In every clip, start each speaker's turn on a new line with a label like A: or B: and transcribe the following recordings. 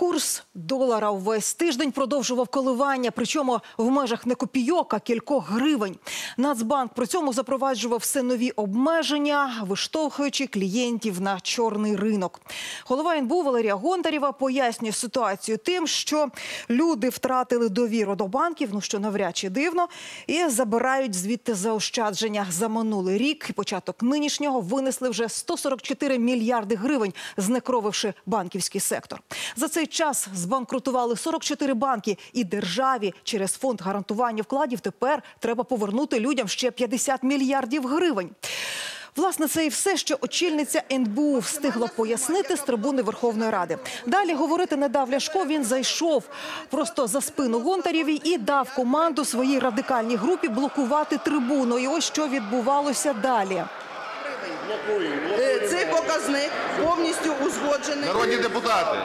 A: Курс долара увесь тиждень продовжував коливання, причому в межах не копійок, а кількох гривень. Нацбанк при цьому запроваджував все нові обмеження, виштовхуючи клієнтів на чорний ринок. Голова НБУ Валерія Гонтарєва пояснює ситуацію тим, що люди втратили довіру до банків, ну що навряд чи дивно, і забирають звідти заощадження. За минулий рік і початок нинішнього винесли вже 144 мільярди гривень, знекровивши банківський сектор. За цей час збанкрутували 44 банки, і державі через фонд гарантування вкладів тепер треба повернути людям ще 50 мільярдів гривень. Власне, це і все, що очільниця НБУ встигла пояснити з трибуни Верховної Ради. Далі говорити не дав Ляшко. Він зайшов просто за спину Гонтарєвій і дав команду своїй радикальній групі блокувати трибуну. І ось що відбувалося далі.
B: Е, Цей показник повністю узгоджений.
C: Народні депутати.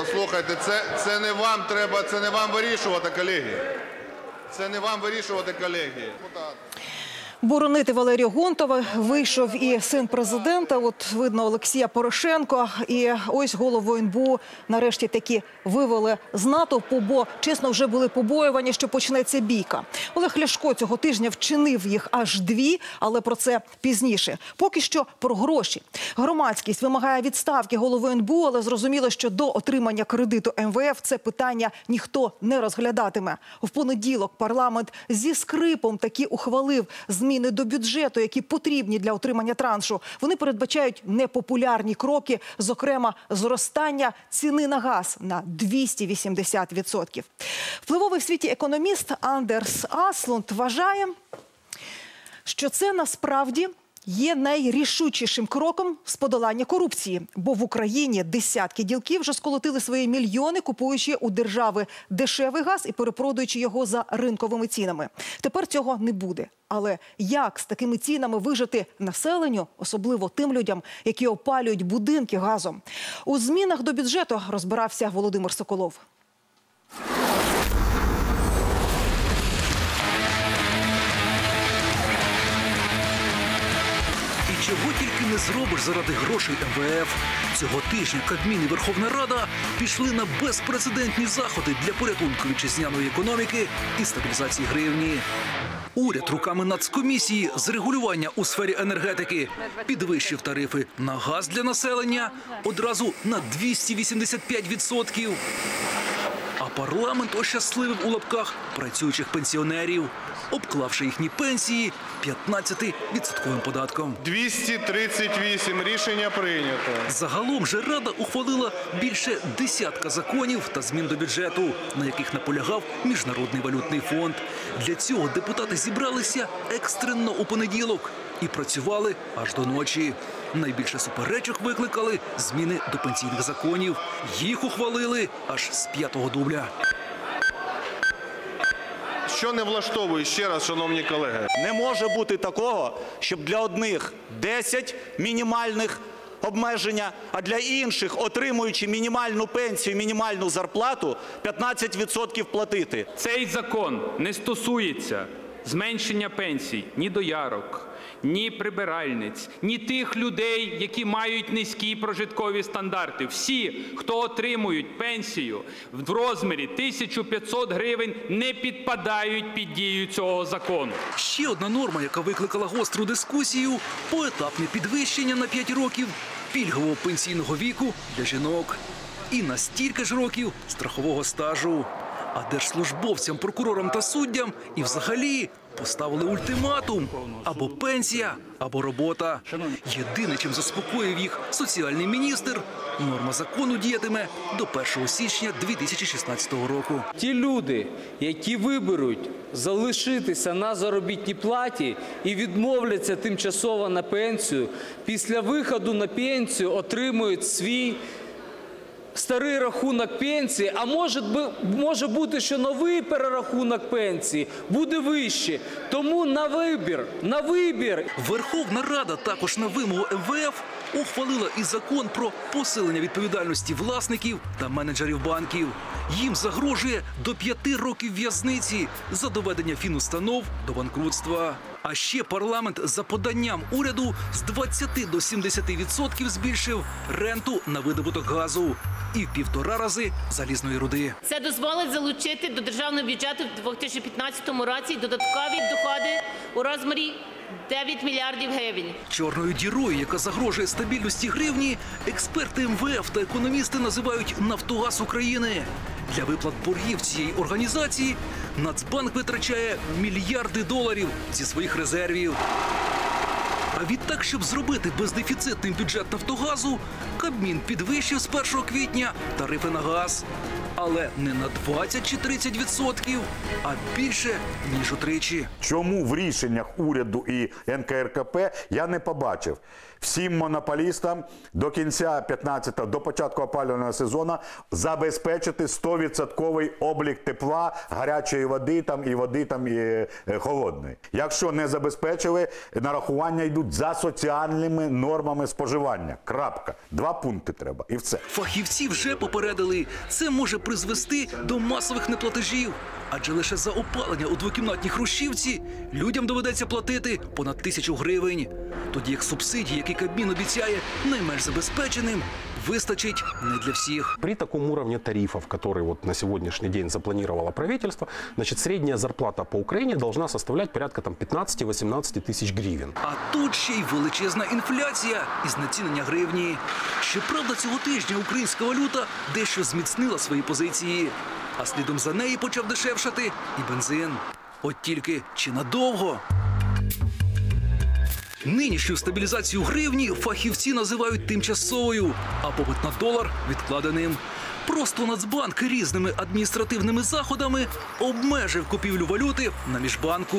C: Послухайте, це, це не вам треба, це не вам вирішувати, колеги. Це не вам вирішувати, колеги.
A: Боронити Валерію Гонтова вийшов і син президента. От видно Олексія Порошенко. І ось голову НБУ нарешті таки вивели з натовпу, бо чесно вже були побоювання, що почнеться бійка. Олег Ляшко цього тижня вчинив їх аж дві, але про це пізніше. Поки що про гроші. Громадськість вимагає відставки голови НБУ, але зрозуміло, що до отримання кредиту МВФ це питання ніхто не розглядатиме. В понеділок парламент зі скрипом таки ухвалив зміни до бюджету, які потрібні для отримання траншу. Вони передбачають непопулярні кроки, зокрема зростання ціни на газ на 280%. Впливовий в світі економіст Андерс Аслунд вважає, що це насправді є найрішучішим кроком з подолання корупції. Бо в Україні десятки ділків вже сколотили свої мільйони, купуючи у держави дешевий газ і перепродаючи його за ринковими цінами. Тепер цього не буде. Але як з такими цінами вижити населенню, особливо тим людям, які опалюють будинки газом? У змінах до бюджету розбирався Володимир Соколов.
D: Чого тільки не зробиш заради грошей МВФ. Цього тижня Кабмін і Верховна Рада пішли на безпрецедентні заходи для порятунку вітчизняної економіки і стабілізації гривні. Уряд руками нацкомісії з регулювання у сфері енергетики підвищив тарифи на газ для населення одразу на 285%. Парламент ощасливив у лапках працюючих пенсіонерів, обклавши їхні пенсії 15-відсотковим податком.
C: 238 рішення прийнято.
D: Загалом же Рада ухвалила більше десятка законів та змін до бюджету, на яких наполягав Міжнародний валютний фонд. Для цього депутати зібралися екстрено у понеділок і працювали аж до ночі. Найбільше суперечок викликали зміни до пенсійних законів. Їх ухвалили аж з п'ятого дубля.
C: Що не влаштовує ще раз, шановні колеги?
E: Не може бути такого, щоб для одних 10 мінімальних обмеження, а для інших, отримуючи мінімальну пенсію, мінімальну зарплату, 15% платити.
F: Цей закон не стосується зменшення пенсій ні доярок, ні прибиральниць, ні тих людей, які мають низькі прожиткові стандарти. Всі, хто отримують пенсію в розмірі 1500 гривень, не підпадають під дію цього закону.
D: Ще одна норма, яка викликала гостру дискусію – поетапне підвищення на 5 років пільгового пенсійного віку для жінок і на стільки ж років страхового стажу. А держслужбовцям, прокурорам та суддям і взагалі поставили ультиматум – або пенсія, або робота. Єдине, чим заспокоїв їх соціальний міністр – норма закону діятиме до 1 січня 2016 року.
G: Ті люди, які виберуть залишитися на заробітній платі і відмовляться тимчасово на пенсію, після виходу на пенсію отримують свій старий рахунок пенсії, а може, може бути, що новий перерахунок пенсії буде вище. Тому на вибір, на вибір.
D: Верховна Рада також на вимогу МВФ ухвалила і закон про посилення відповідальності власників та менеджерів банків. Їм загрожує до п'яти років в'язниці за доведення фінустанов до банкрутства. А ще парламент за поданням уряду з 20 до 70% збільшив ренту на видобуток газу і в півтора рази залізної руди.
H: Це дозволить залучити до державного бюджету в 2015 році додаткові доходи у розмірі 9 мільярдів гривень.
D: Чорною дірою, яка загрожує стабільності гривні, експерти МВФ та економісти називають Нафтогаз України. Для виплат боргів цієї організації Нацбанк витрачає мільярди доларів зі своїх резервів. А відтак, щоб зробити бездефіцитним бюджет Нафтогазу, Кабмін підвищив з 1 квітня тарифи на газ. Але не на 20 чи 30 відсотків, а більше ніж утричі.
I: Чому в рішеннях уряду і НКРКП я не побачив всім монополістам до кінця 15 до початку опалювального сезону забезпечити 100% облік тепла, гарячої води там і води там і, е, холодної. Якщо не забезпечили, нарахування йдуть за соціальними нормами споживання. Крапка. Два пункти треба і все.
D: Фахівці вже попередили, це може призвести до масових неплатежів. Адже лише за опалення у двокімнатній хрущівці людям доведеться платити понад тисячу гривень. Тоді як субсидії, які Кабмін обіцяє найменш забезпеченим, вистачить не для всіх.
J: При таком уровне тарифов, который вот на сегодняшний день запланировало правительство, значит, средняя зарплата по Украине должна составлять порядка там 15-18 тысяч гривен.
D: А тут ще й величезна інфляція і знецінення гривні. Щоправда, цього тижня українська валюта дещо зміцнила свої позиції, а слідом за неї почав дешевшати і бензин. От тільки чи надовго? Нинішню стабілізацію гривні фахівці називають тимчасовою, а попит на долар відкладеним. Просто Нацбанк різними адміністративними заходами обмежив купівлю валюти на міжбанку.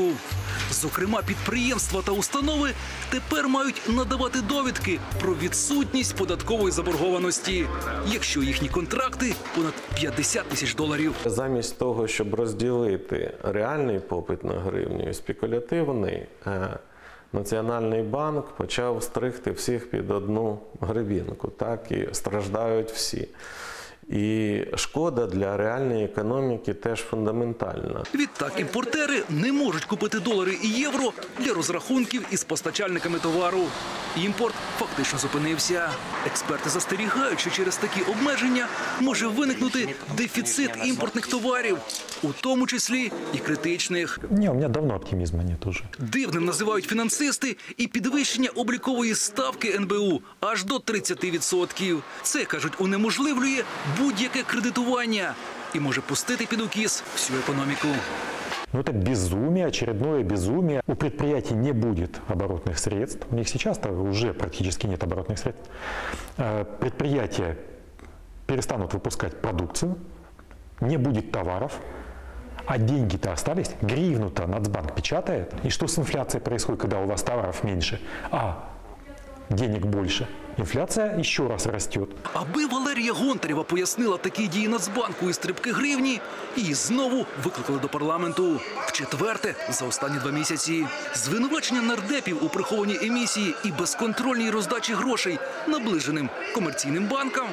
D: Зокрема, підприємства та установи тепер мають надавати довідки про відсутність податкової заборгованості, якщо їхні контракти понад 50 тисяч доларів.
K: Замість того, щоб розділити реальний попит на гривню і спекулятивний, е, Національний банк почав стригти всіх під одну гривінку, так і страждають всі. І шкода для реальної економіки теж фундаментальна.
D: Відтак імпортери не можуть купити долари і євро для розрахунків із постачальниками товару. Імпорт фактично зупинився. Експерти застерігають, що через такі обмеження може виникнути дефіцит імпортних товарів, у тому числі і критичних.
J: Не, у меня давно оптимизма нет уже.
D: Дивним називають фінансисти і підвищення облікової ставки НБУ аж до 30%. Це кажуть, унеможливлює будь-яке кредитування і може пустити під укіс всю економіку.
J: Ну, это безумие, очередное безумие. У предприятий не будет оборотных средств. У них сейчас-то уже практически нет оборотных средств. Э, Предприятия перестанут выпускать продукцию, не будет товаров, а деньги-то остались. Гривну-то Нацбанк печатает. И что с инфляцией происходит, когда у вас товаров меньше? А, денег больше. інфляція ще раз растет.
D: Аби Валерія Гонтарєва пояснила такі дії Нацбанку і стрибки гривні, її знову викликали до парламенту. Вчетверте за останні два місяці. Звинувачення нардепів у прихованій емісії і безконтрольній роздачі грошей наближеним комерційним банкам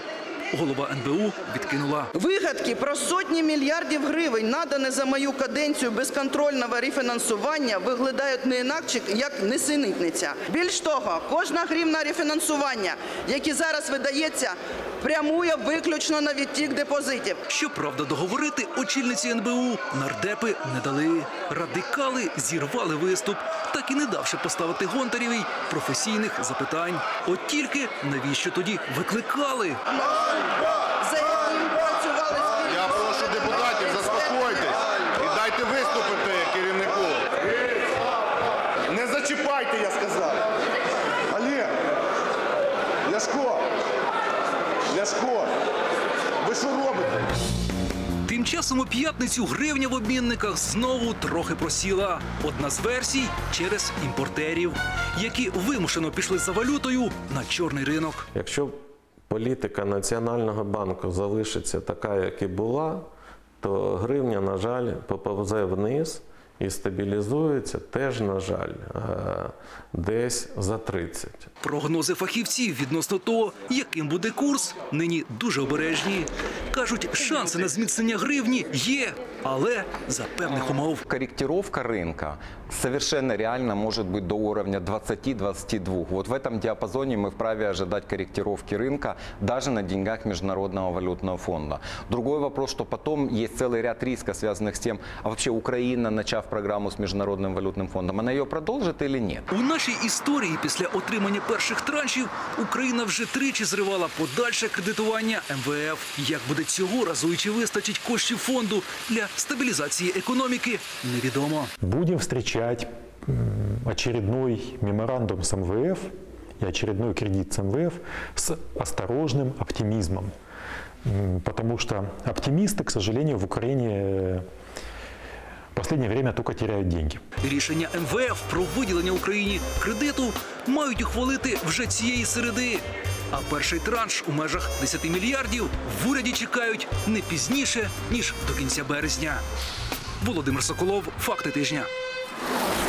D: голова НБУ відкинула.
B: Вигадки про сотні мільярдів гривень, надане за мою каденцію безконтрольного рефінансування, виглядають не інакше, як несенітниця. Більш того, кожна гривна рефінансування, яке зараз видається, прямує виключно на відтік депозитів.
D: Щоправда, договорити очільниці НБУ нардепи не дали. Радикали зірвали виступ, так і не давши поставити Гонтарєвій професійних запитань. От тільки навіщо тоді викликали?
B: За яким працювали спільно.
C: Я прошу депутатів, заспокойтесь і дайте виступити керівнику.
L: Не зачіпайте, я сказав. Олег, Ляшко, Ляшко, ви що робите?
D: Тим часом у п'ятницю гривня в обмінниках знову трохи просіла. Одна з версій через імпортерів, які вимушено пішли за валютою на чорний ринок.
K: Якщо політика Національного банку залишиться така, як і була, то гривня, на жаль, поповзе вниз і стабілізується теж, на жаль, е, десь за 30.
D: Прогнози фахівців відносно того, яким буде курс, нині дуже обережні. кажуть, шанси на зміцнення гривні є, але за певних умов.
M: Коректировка рынка совершенно реально может быть до уровня 20-22. Вот в этом диапазоне мы вправе ожидать корректировки рынка даже на деньгах Международного валютного фонда. Другой вопрос, что потом есть целый ряд рисков, связанных с тем, а вообще Украина, начав программу с Международным валютным фондом, она ее продолжит или нет?
D: У нашій історії після отримання перших траншів Україна вже тричі зривала подальше кредитування МВФ. Як буде цього разу і чи вистачить коштів фонду для стабілізації економіки, невідомо.
J: Будем встречать м, очередной меморандум с МВФ и очередной кредит с МВФ с осторожным оптимизмом. М, Потому что оптимисты, к сожалению, в Украине э, в последнее время только теряют деньги.
D: Рішення МВФ про виділення Україні кредиту мають ухвалити вже цієї середи. А перший транш у межах 10 мільярдів в уряді чекають не пізніше ніж до кінця березня. Володимир Соколов, факти тижня. Thank you.